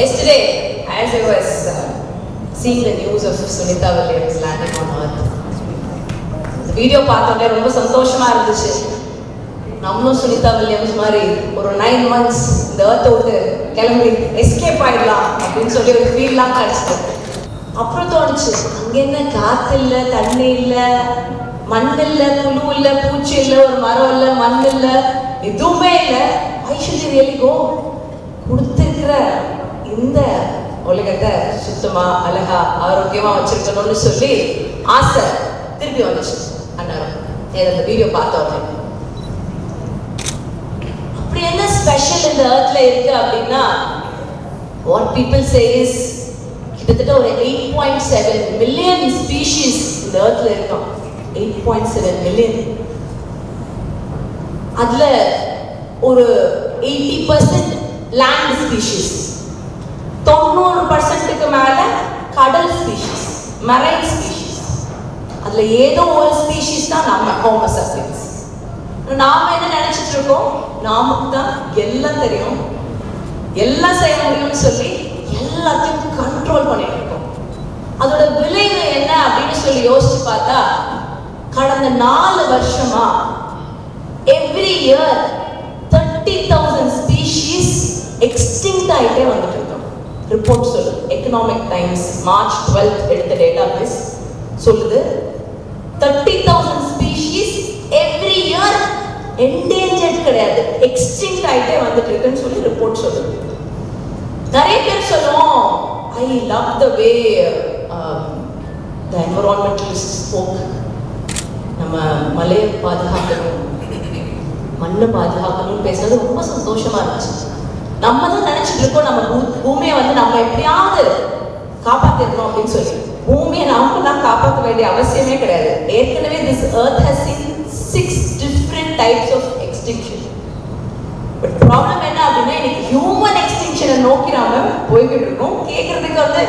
Yesterday, as I was uh, seeing the news of Sunita Williams landing on Earth, இந்த video பார்த்தோன்னே ரொம்ப சந்தோஷமா இருந்துச்சு. நம்மளும் சுனிதா வில்லியம்ஸ் மாதிரி ஒரு நைன் மந்த்ஸ் இந்த ஏர்த்தை விட்டு கிளம்பி எஸ்கேப் ஆயிடலாம் அப்படின்னு சொல்லி ஒரு ஃபீல்லாம் கிடச்சிது. அப்புறம் தோணுச்சு அங்கே என்ன காற்று இல்லை தண்ணி இல்லை மண் இல்லை புழு இல்லை பூச்சி இல்லை ஒரு மரம் இல்லை மண் இல்லை எதுவுமே இல்லை. ஐஸ்வர்யா ரியலி கோ இந்த உலகத்தை சுத்தமா அழகா ஆரோக்கியமா வச்சிருக்கணும்னு சொல்லி ஆசை திருப்பி வந்துச்சு அண்ணா நேரம் அந்த வீடியோ பார்த்தோம் அப்படி என்ன ஸ்பெஷல் இந்த earthல இருக்கு அப்படின்னா வாட் பீப்புள் சேஸ் கிட்டத்தட்ட ஒரு eight point seven million species இந்த earthல இருக்கோம். எயிட் பாயிண்ட் செவன் மில்லியன் அதுல ஒரு eighty percent land species marine species அதுல ஏதோ ஒரு ஸ்பீஷீஸ் தான் நம்ம ஹோமோசெபியன்ஸ் நாம என்ன நினைச்சிட்டு இருக்கோம்? நமக்கு தான் எல்லாம் தெரியும். எல்லாம் செய்ய முடியும்னு சொல்லி எல்லாத்தையும் கண்ட்ரோல் பண்ணிட்டு இருக்கோம். அதோட விளைவு என்ன அப்படின்னு சொல்லி யோசிச்சு பார்த்தா கடந்த நாலு வருஷமா எவ்ரி இயர் ரிப்போர்ட் சொல்லுது எக்கனாமிக் டைம்ஸ் மார்ச் டுவெல்த் எடுத்த டேட்டா பேஸ் சொல்லுது thirty thousand species every year endangered கிடையாது. எக்ஸ்டிங்ட் ஆகிட்டே வந்துட்டு இருக்குன்னு சொல்லி ரிப்போர்ட் சொல்லுது. நிறைய பேர் சொல்லுவோம் I love the way the என்வரான்மெண்டலிஸ்ட் spoke நம்ம மலையை பாதுகாக்கணும் மண்ணை பாதுகாக்கணும்னு பேசுறது ரொம்ப சந்தோஷமா இருந்துச்சு. நம்ம தான் நினைச்சிட்டு இருக்கோம் நம்ம பூமியை வந்து நம்ம எப்படியாவது காப்பாத்திருக்கணும் அப்படின்னு சொல்லி. பூமியை நாம தான் காப்பாற்ற வேண்டிய அவசியமே கிடையாது. ஏற்கனவே this earth has six different types of extinction but problem என்ன அப்படின்னா இன்னைக்கு ஹியூமன் எக்ஸ்டிங்ஷனை நோக்கி நாம போய்கிட்டு இருக்கோம். கேட்கறதுக்கு வந்து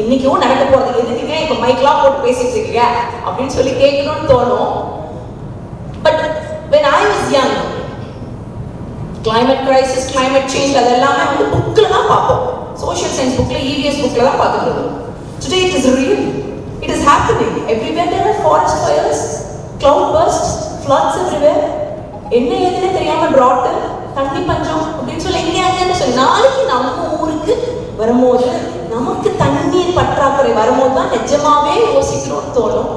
இன்னைக்கும் நடக்க போறது எதுக்குங்க? இப்ப மைக்லாம் போட்டு பேசிட்டு இருக்கீங்க அப்படின்னு சொல்லி கேட்கணும்னு தோணும். But when I I young climate crisis climate change அது எல்லாமே வந்து புக்கில் தான் பார்ப்போம். சோஷியல் சயின்ஸ் புக்கில் இவிஎஸ் புக்கில் தான் பார்த்துக்கிறது today it is real it is happening everywhere there are forest fires cloud burst floods everywhere என்ன ஏதுன்னு தெரியாம ட்ராட்டு தண்ணி பஞ்சம் அப்படின்னு சொல்லி எங்கேயாங்கன்னு சொல்லி நாளைக்கு நம்ம ஊருக்கு வரும்போது நமக்கு தண்ணீர் பற்றாக்குறை வரும்போது தான் நிஜமாவே யோசிக்கணும்னு தோணும்.